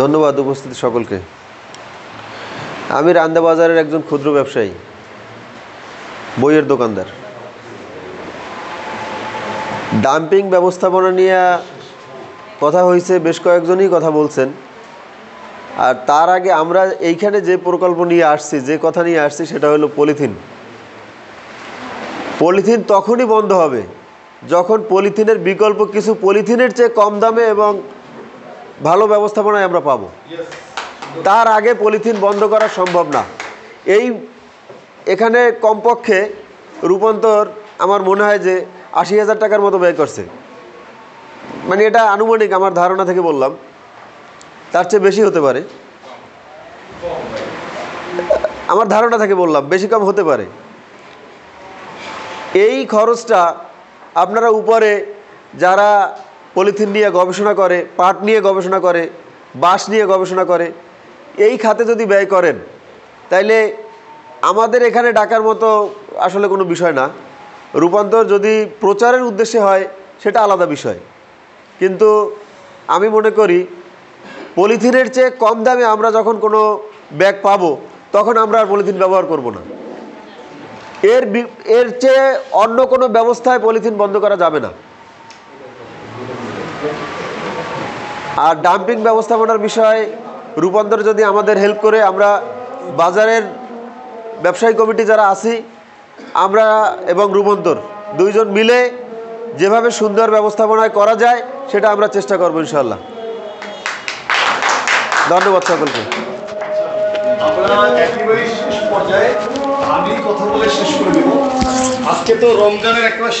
ধন্যবাদ উপস্থিত সকলকে। আমি রান্দা বাজারের একজন ক্ষুদ্র ব্যবসায়ী, বইয়ের দোকানদার। ডাম্পিং ব্যবস্থাপনা নিয়ে কথা হয়েছে, বেশ কয়েকজনই কথা বলছেন। আর তার আগে আমরা এইখানে যে প্রকল্প নিয়ে আসছি, যে কথা নিয়ে আসছি, সেটা হলো পলিথিন। পলিথিন তখনই বন্ধ হবে, যখন পলিথিনের বিকল্প কিছু পলিথিনের চেয়ে কম দামে এবং ভালো ব্যবস্থাপনায় আমরা পাবো। তার আগে পলিথিন বন্ধ করা সম্ভব না। এই এখানে কমপক্ষে রূপান্তর আমার মনে হয় যে আশি হাজার টাকার মতো ব্যয় করছে। মানে এটা আনুমানিক আমার ধারণা থেকে বললাম। তার চেয়ে বেশি হতে পারে। আমার ধারণা থেকে বললাম বেশি কম হতে পারে। এই খরচটা আপনারা উপরে যারা পলিথিন নিয়ে গবেষণা করে, পাট নিয়ে গবেষণা করে, বাঁশ নিয়ে গবেষণা করে, এই খাতে যদি ব্যয় করেন, তাইলে আমাদের এখানে ডাকার মতো আসলে কোনো বিষয় না। রূপান্তর যদি প্রচারের উদ্দেশ্যে হয়, সেটা আলাদা বিষয়। কিন্তু আমি মনে করি, পলিথিনের চেয়ে কম দামে আমরা যখন কোনো ব্যাগ পাবো, তখন আমরা আর পলিথিন ব্যবহার করব না। এর এর চেয়ে অন্য কোনো ব্যবস্থায় পলিথিন বন্ধ করা যাবে না। আর ডাম্পিং ব্যবস্থাপনার বিষয়ে রূপান্তর যদি আমাদের হেল্প করে, আমরা বাজারের ব্যবসায়ী কমিটি যারা আছি, আমরা এবং রূপান্তর দুইজন মিলে যেভাবে সুন্দর ব্যবস্থাপনায় করা যায়, সেটা আমরা চেষ্টা করব ইনশাল্লাহ ধন্যবাদ সকলকে। আমি কথা বলে শেষ করে দেব আজকে তো রমজানের একেবারে